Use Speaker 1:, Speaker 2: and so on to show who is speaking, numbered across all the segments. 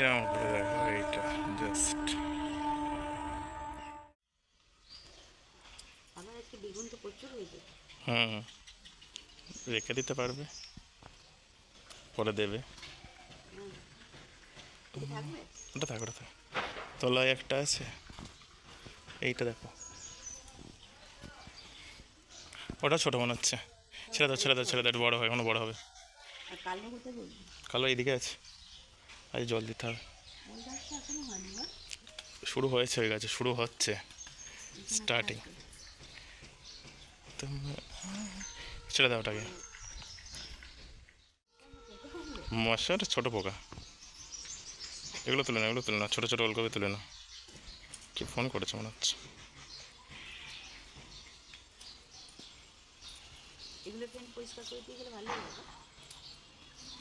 Speaker 1: এরকম করে দেখো এইটা জাস্ট হুম রেখে দিতে পারবে পরে দেবে ওটা থাক ওটা থাক তলায় একটা আছে এইটা দেখো ওটা ছোট মনে হচ্ছে ছেড়ে দাও ছেড়ে দাও ছেড়ে দাও বড় হয় এখনও বড় হবে
Speaker 2: কালো
Speaker 1: এইদিকে আছে আজ জল দিতে হবে। শুরু হয়েছে ওই গাছে শুরু হচ্ছে। স্টার্টিং ছেড়ে দাও ওটাকে। মশার ছোট পোকা। এগুলো তুলে না এগুলো তুলে না ছোটো ছোটো ওলকপি তুলে না কি ফোন করেছে মনে হচ্ছে।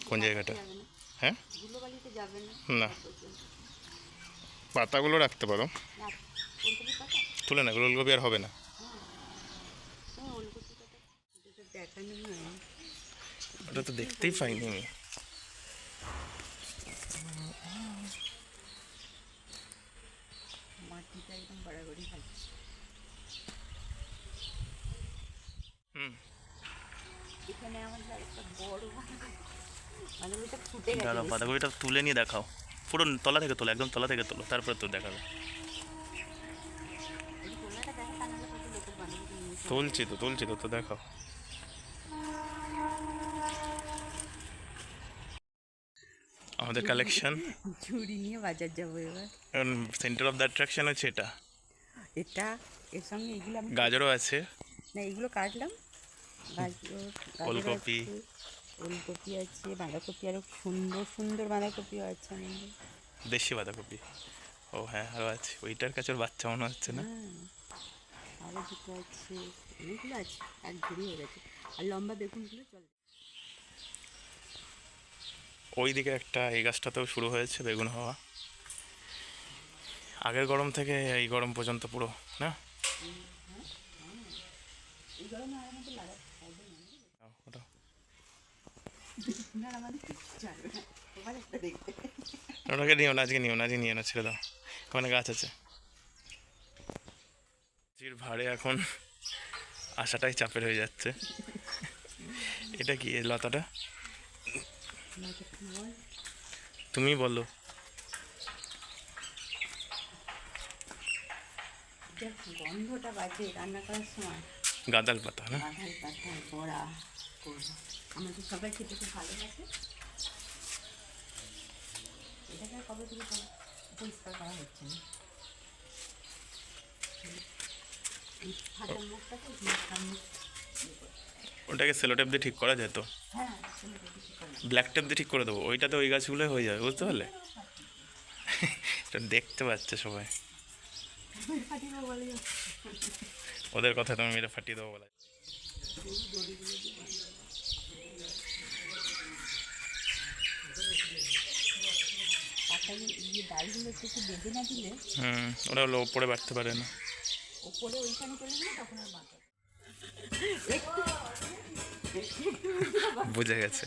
Speaker 1: কোন জায়গাটা? হ্যাঁ?
Speaker 2: না?
Speaker 1: পাতাগুলো রাখতে পারো। তুলে না ওলকপি আর হবে না। ওটা তো দেখতেই পাইনি আমি। হুম।
Speaker 2: এখানে আমাদের একটা বড় মানে
Speaker 1: দাদা
Speaker 2: বেশ।
Speaker 1: তুলে নিয়ে দেখাও। পুরো তলা থেকে তোলো একদম তলা থেকে তোলো তারপরে তো দেখাবে। তুলছি তো তুলছি তো তো দেখাও। আমাদের কালেকশন
Speaker 2: ঝুড়ি নিয়ে বাজার যাব এবার।
Speaker 1: সেন্টার অফ দ্য অ্যাট্রাকশন হচ্ছে এটা।
Speaker 2: এটা এর সঙ্গে এগুলো
Speaker 1: গাজরও আছে।
Speaker 2: না এগুলো কাটলাম। গাজর গাজর
Speaker 1: ওলকপি।
Speaker 2: আছে, বাঁধাকপি আরও সুন্দর সুন্দর বাঁধাকপিও আছে আমাদের।
Speaker 1: দেশি বাঁধাকপি। ও হ্যাঁ আরও আছে। ওইটার কাছে বাচ্চা মনে হচ্ছে না?
Speaker 2: হ্যাঁ আরও দুটো আছে অনেকগুলো আছে এক ঝুড়ি হয়ে গেছে। আর লম্বা বেগুনগুলো চল।
Speaker 1: ওই দিকে একটা এই গাছটাতেও শুরু হয়েছে বেগুন হওয়া। আগের গরম থেকে এই গরম পর্যন্ত পুরো না?
Speaker 2: না।
Speaker 1: দাও, ওটা।
Speaker 2: না আমাদের কিচ্ছু চাইবে না তোমার একটা দেখতে
Speaker 1: ওটাকে নিও না আজকে নিও না আজকে নিও না ছেড়ে দাও। ওখানে গাছ আছে। জির ভাড়ে এখন আশাটাই চাপের হয়ে যাচ্ছে। এটা কি লতাটা? তুমি বলো।
Speaker 2: গন্ধটা বাজে রান্না করার সময়।
Speaker 1: গাদাল পাতা না?
Speaker 2: পাতার বড়া। করব। আমাদের সবাই খেতে খুব এটাকে কবে থেকে পরিষ্কার করা হচ্ছে না?
Speaker 1: ওটাকে সেলোটেপ দিয়ে ঠিক করা যেত ব্ল্যাক টেপ দিয়ে ঠিক করে দেবো। ওইটাতে ওই গাছগুলো হয়ে যাবে বুঝতে পারলে? এটা দেখতে পাচ্ছে সবাই। ওদের কথা তুমি মেরে ফাটিয়ে দেবো বলা।
Speaker 2: পাতাগুলো ইয়ে ডালগুলো একটু একটু বেঁধে না দিলে?
Speaker 1: হুম ওরা হলো ওপরে বাড়তে পারে না।
Speaker 2: ওপরে ওইখানে চলে গেলে তখন আর বাঁচা
Speaker 1: বুঝে গেছে।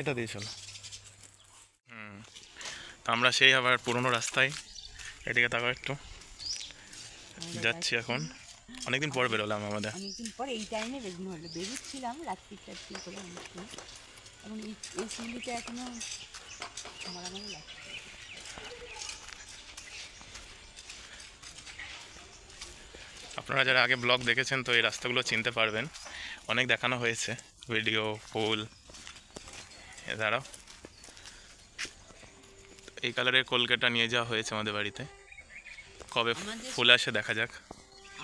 Speaker 1: এটা দিয়ে চলো। হুম তো আমরা সেই আবার পুরনো রাস্তায় এদিকে তাকাও একটু। যাচ্ছি। এখন। অনেকদিন পর বেরোলাম আমাদের।
Speaker 2: অনেকদিন পর এই টাইমে বেগুন হলো। বেরোচ্ছিলাম রাত্রি টাত্রি করে অনেক সময়। এখন এই এই এখনও মারামারি লাগছে।
Speaker 1: আপনারা যারা আগে ব্লগ দেখেছেন তো এই রাস্তাগুলো চিনতে পারবেন। অনেক দেখানো হয়েছে। ভিডিও ফুল এছাড়াও এই কালারের কলকাতা নিয়ে যাওয়া হয়েছে আমাদের বাড়িতে। কবে ফুল আসে দেখা যাক।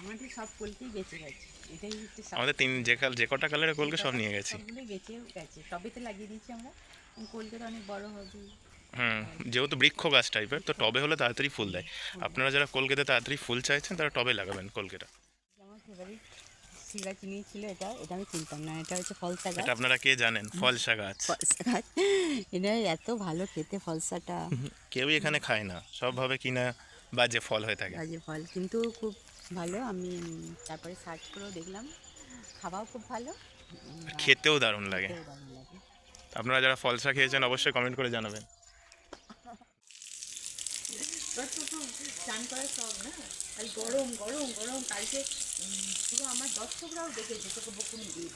Speaker 2: আমাদের সব কলকেই বেঁচে গেছে। এটাই হচ্ছে
Speaker 1: আমাদের তিন যে কাল যে কটা কালারের কলকে সব নিয়ে গেছি।
Speaker 2: গেছে। তবেতে লাগিয়ে দিয়েছি আমরা। কলকাতা অনেক বড় হবে।
Speaker 1: হুম যেহেতু বৃক্ষ গাছ টাইপের তো টবে হলে তাড়াতাড়ি ফুল দেয়। আপনারা যারা কলকাতা তাড়াতাড়ি ফুল চাইছেন তারা টবে লাগাবেন কলকাতা
Speaker 2: আমার ফেভারিট শিলা চিনি ছিল এটা। এটা আমি চিনতাম না। এটা হচ্ছে ফলসা গাছ।
Speaker 1: এটা আপনারা কে জানেন? ফলসা গাছ।
Speaker 2: ফলসা গাছ। এটা এত ভালো খেতে ফলসাটা।
Speaker 1: কেউই এখানে খায় না। সব ভাবে কিনা বাজে ফল হয়ে থাকে।
Speaker 2: বাজে ফল। কিন্তু খুব ভালো আমি তারপরে সার্চ করেও দেখলাম। খাওয়াও খুব ভালো।
Speaker 1: খেতেও দারুণ লাগে। আপনারা যারা ফলসা খেয়েছেন অবশ্যই কমেন্ট করে জানাবেন।
Speaker 2: এবার তো তো চান করার সব না? খালি গরম গরম গরম। কালকে পুরো আমার দর্শকরাও দেখেছে তোকে বকুনি দিয়ে।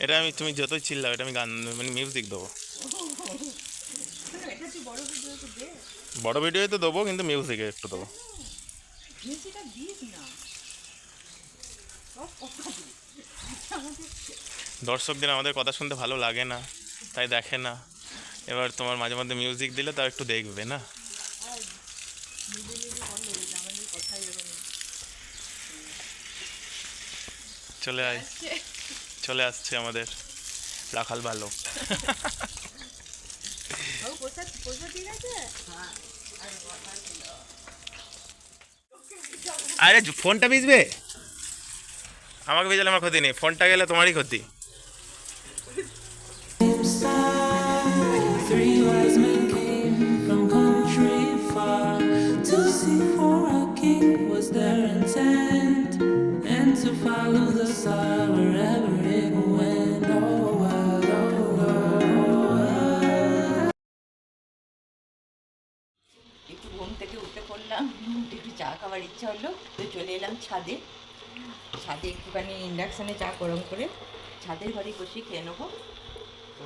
Speaker 1: এটা আমি তুমি যতই চিল্লাও এটা আমি গান মানে মিউজিক দেবো।
Speaker 2: বড় ভিডিওতে
Speaker 1: তো দেবো কিন্তু মিউজিকে একটু দেবো।
Speaker 2: মিউজিকটা দিস না। আমাদের
Speaker 1: দর্শকদের আমাদের কথা শুনতে ভালো লাগে না তাই দেখে না। এবার তোমার মাঝে মধ্যে মিউজিক দিলে তাও একটু দেখবে না? চলে আয়। চলে আসছে আমাদের রাখাল ভালো
Speaker 2: ঠিক আছে? আরে
Speaker 1: ফোনটা ভিজবে? আমাকে ভিজালে আমার ক্ষতি নেই, ফোনটা গেলে তোমারই ক্ষতি।
Speaker 3: Follow the star
Speaker 2: came ইচ্ছা হলো তো চলে এলাম ছাদে। ছাদে একটুখানি ইন্ডাকশানে চা গরম করে ছাদের ঘরে বসে খেয়ে নেব। তো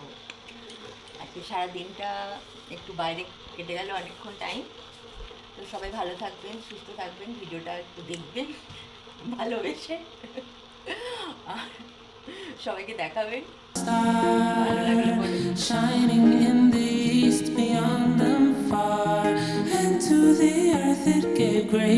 Speaker 2: আজকে সারা দিনটা একটু বাইরে কেটে গেল অনেকক্ষণ টাইম তো সবাই ভালো থাকবেন, সুস্থ থাকবেন, ভিডিওটা একটু দেখবেন, ভালোবেসে। আর সবাইকে দেখাবেন
Speaker 3: grace.